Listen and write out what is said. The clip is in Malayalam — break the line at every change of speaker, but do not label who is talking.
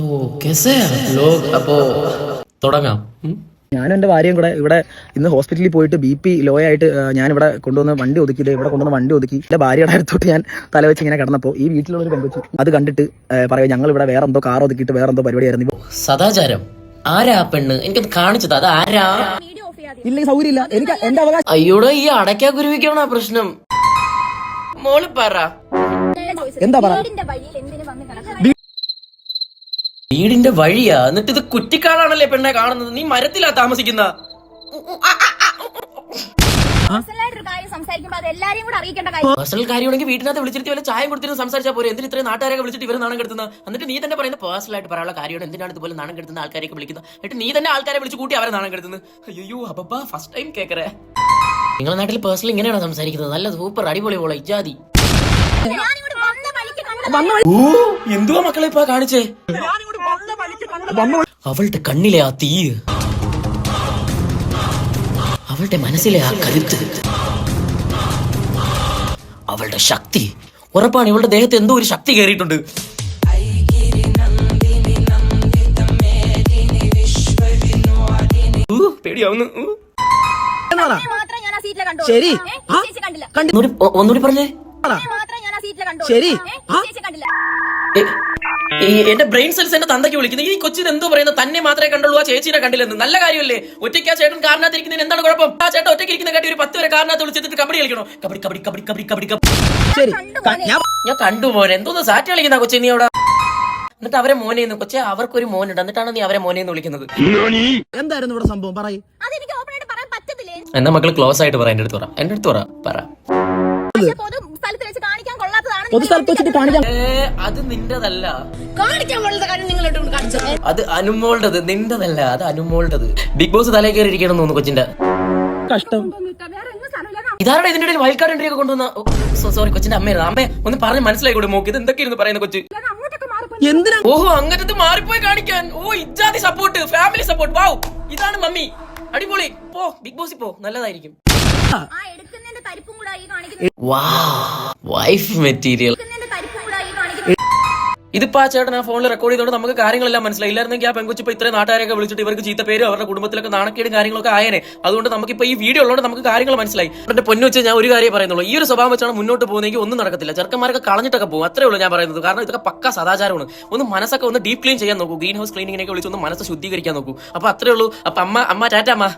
ഓ എന്റെ തുടങ്ങാം.
ഭാര്യയും കൂടെ ഇവിടെ ഇന്ന് ഹോസ്പിറ്റലിൽ പോയിട്ട് ബി പി ലോ ആയിട്ട് ഞാൻ ഇവിടെ കൊണ്ടുവന്ന് വണ്ടി ഒതുക്കി ഇവിടെ കൊണ്ടുവന്ന് വണ്ടി ഒതുക്കി. എന്റെ ഭാര്യയുടെ അടുത്തോട്ട് ഞാൻ തലവെച്ച് ഇങ്ങനെ കടന്നപ്പോ ഈ വീട്ടിലുള്ള ഒരു പെൺകുച്ചു അത് കണ്ടിട്ട് പറയാം ഞങ്ങൾ ഇവിടെ വേറെ എന്തോ കാർ ഒതുക്കിയിട്ട് വേറെ എന്തോ പരിപാടിയായിരുന്നു
സദാചാരം. ആരാ പെണ്ണ്? എനിക്കത് കാണിച്ചത്. അത് ആരാ?
ഇല്ല സൗകര്യമില്ല. എനിക്ക് എന്റെ അവകാശം
അയ്യോടോ ഈ അടയ്ക്കാ കുരുവിക്കാണോ പ്രശ്നം? മോൾ പറ.
എന്താ പറ?
വീടിന്റെ വഴിയാ. എന്നിട്ട് ഇത് കുറ്റിക്കാടാണല്ലേ പെണ്ണെ കാണുന്നത്? നീ മരത്തിലാ താമസിക്കുന്ന.
കാര്യം സംസാരിക്കുമ്പോ അത് എല്ലാരെയും കൂടെ അറിയിക്കേണ്ട കാര്യം.
പേഴ്സണൽ കാര്യമാണെങ്കിൽ വീട്ടിനകത്ത് വിളിച്ചിട്ട് വല്ല ചായ കൊടുത്തിട്ട് സംസാരിച്ചാൽ പോരെ. എന്തിന് ഇത്രയും നാട്ടുകാരെ വിളിച്ചിട്ട് ഇവരെ നാണം കെടുത്തുന്നത് എന്നിട്ട് നീ തന്നെ പറയുന്ന പേഴ്സണൽ ആയിട്ട് പറയാനുള്ള കാര്യമാണ്. എന്തിനാണ് ഇതുപോലെ നാണം കെടുത്തുന്ന ആൾക്കാരെയൊക്കെ വിളിക്കുന്നത്? എന്നിട്ട് നീ തന്നെ ആൾക്കാരെ വിളിച്ചു കൂട്ടി അവരെ നാണം കെടുത്തുന്നത്? അയ്യോ അപ്പ ഫസ്റ്റ് ടൈം കേക്കറേ. നിങ്ങളുടെ നാട്ടിൽ പേഴ്സണൽ ഇങ്ങനെയാണോ സംസാരിക്കുന്നത്? നല്ല സൂപ്പർ അടിപൊളി പോളെ ഇജാതി
ഞാനിവിടെ വന്ന വഴിക്ക് കണ്ട
ഓ എന്തുവാ മക്കളെ ഇപ്പൊ കാണിച്ചേ? അവളുടെ കണ്ണിലെ ആ തീ അവളുടെ മനസ്സിലെ ആ കരുത്ത്. അവളുടെ ശക്തി. ഉറപ്പാണ് ഇവളുടെ ദേഹത്ത് എന്തോ ഒരു ശക്തി കയറിയിട്ടുണ്ട്. പേടിയാവുന്നു.
ശരി.
ഒന്നുകൂടി പറഞ്ഞേ.
ശരി.
ചേച്ചി കണ്ടില്ല.
ഈ- എന്റെ ബ്രെയിൻ സെൽസ് എന്റെ തന്തയ്ക്ക് വിളിക്കുന്നത് ഈ കൊച്ചിന് എന്തോ പറയുന്നത് തന്നെ മാത്രമേ കണ്ടുള്ളൂ ആ ചേച്ചിനെ കണ്ടില്ലെന്ന്. നല്ല കാര്യമല്ലേ? ഒറ്റയ്ക്ക് ആ ചേട്ടൻ കാറിനകത്ത് ഇരിക്കുന്നതിന് എന്താണ് കുഴപ്പം? ആ ചേട്ടൻ ഒറ്റയ്ക്ക് ഇരിക്കുന്ന കാട്ടി ഒരു പത്ത് വരെ കാറിനകത്ത് വിളിച്ചിട്ട് കബഡി കളിക്കണോ? കബഡി കബഡി കബഡി കബഡി കബഡി കബഡി.
ശരി. ഞാൻ
ഞാൻ കണ്ടു മോനെ. എന്തോന്ന് സാറ്റ് കളിക്കുന്ന കൊച്ചി നീ അവിടെ? എന്നിട്ട് അവരെ മോനെ കൊച്ചെ അവർക്കൊരു മോനുണ്ട്. എന്നിട്ടാണ് നീ അവരെ മോനെ എന്ന് വിളിക്കുന്നത്.
എന്തായിരുന്നു ഇവിടെ സംഭവം? പറയ്.
അതെനിക്ക് ഓപ്പൺ ആയിട്ട് പറയാൻ പറ്റത്തില്ലേ?
എന്നാ മക്കൾ ക്ലോസ് ആയിട്ട് പറ. എന്റെ അടുത്ത് പറ. എന്റെ അടുത്ത് പറ. പറ.
പക്ഷെ പൊതു സ്ഥലത്ത് വെച്ച് കാണിക്കാൻ കൊള്ളാത്തതാണ്
പൊതു സ്ഥലത്ത് വെച്ചിട്ട് കാണിക്കാൻ
അത് നിന്റെതല്ല.
കാണിക്കാൻ കൊള്ളാത്ത കാര്യം നിങ്ങളോട്ട് കാണിച്ചത്.
അത് അനുമോളുടേത് നിന്റെതല്ല അത് അനുമോളുടേത്. ബിഗ് ബോസ് തലേ കയറി ഇരിക്കണം എന്ന് തോന്നുന്നു കൊച്ചിന്റെ.
കഷ്ടം.
വേറെ എങ്ങും സ്ഥലമില്ല
ഇതാരുടെ ഇതിന്റെ ഇടയിൽ വൈൽഡ് കാർഡ് എൻട്രി ഒക്കെ കൊണ്ടുവന്ന? സോറി കൊച്ചിന്റെ അമ്മയാണ് അമ്മ ഒന്ന് പറഞ്ഞ് മനസ്സിലായി കൂടെ മോക്ക്? ഇത് എന്തൊക്കെയായിരുന്നു പറയുന്ന കൊച്ചു?
എന്തിനാ?
ഓഹോ അങ്ങനത്തെ മാറിപ്പോയി കാണിക്കാൻ. ഓ ഇജാതി സപ്പോർട്ട് ഫാമിലി സപ്പോർട്ട് വാവ് ഇതാണ് മമ്മി. അടിപൊളി. പോ ബിഗ് ബോസിൽ പോ. നല്ലതായിരിക്കും.
ആ എടുക്കുന്നതിന്റെ തരിപ്പും കൂടെ ഈ കാണിക്കുന്നത്
വാ വൈഫ് മെറ്റീരിയൽ ഇതിപ്പോ ആ ചേട്ടൻ ആ ഫോണിൽ റെക്കോർഡ് ചെയ്തോണ്ട് നമുക്ക് കാര്യങ്ങളെല്ലാം മനസ്സിലായി. ഇല്ലായിരുന്നെങ്കിൽ ആ പെങ്കുച്ച് ഇപ്പൊ ഇത്രയും നാട്ടുകാരൊക്കെ വിളിച്ചിട്ട് ഇവർക്ക് ചീത്ത പേരും അവരുടെ കുടുംബത്തിലൊക്കെ നാണക്കേടും കാര്യങ്ങളൊക്കെ ആയനെ. അതുകൊണ്ട് നമുക്കിപ്പോ ഈ വീഡിയോ ഉള്ളതുകൊണ്ട് നമുക്ക് കാര്യങ്ങൾ മനസ്സിലായി. എന്റെ പൊന്നു വെച്ച് ഞാൻ ഒരു കാര്യം പറയുന്നുള്ളൂ. ഈ ഒരു സ്വഭാവം വെച്ചാണ് മുന്നോട്ട് പോകുന്നെങ്കിൽ ഒന്നും നടക്കത്തില്ല. ചെറുക്കന്മാരൊക്കെ കളഞ്ഞിട്ടൊക്കെ പോകും. അത്രേ ഉള്ളൂ ഞാൻ പറയുന്നത്. കാരണം ഇതൊക്കെ പക്ക സദാചാരമാണ്. ഒന്ന് മനസ്സൊക്കെ ഒന്ന് ഡീപ് ക്ലീൻ ചെയ്യാൻ നോക്കൂ. ഗ്രീൻ ഹൗസ് ക്ലീനിങ്ങിനൊക്കെ വിളിച്ച് ഒന്ന് മനസ്സ് ശുദ്ധീകരിക്കാൻ നോക്കൂ. അപ്പൊ അത്രേ ഉള്ളൂ. അപ്പൊ അമ്മ അമ്മ ടാറ്റ അമ്മ.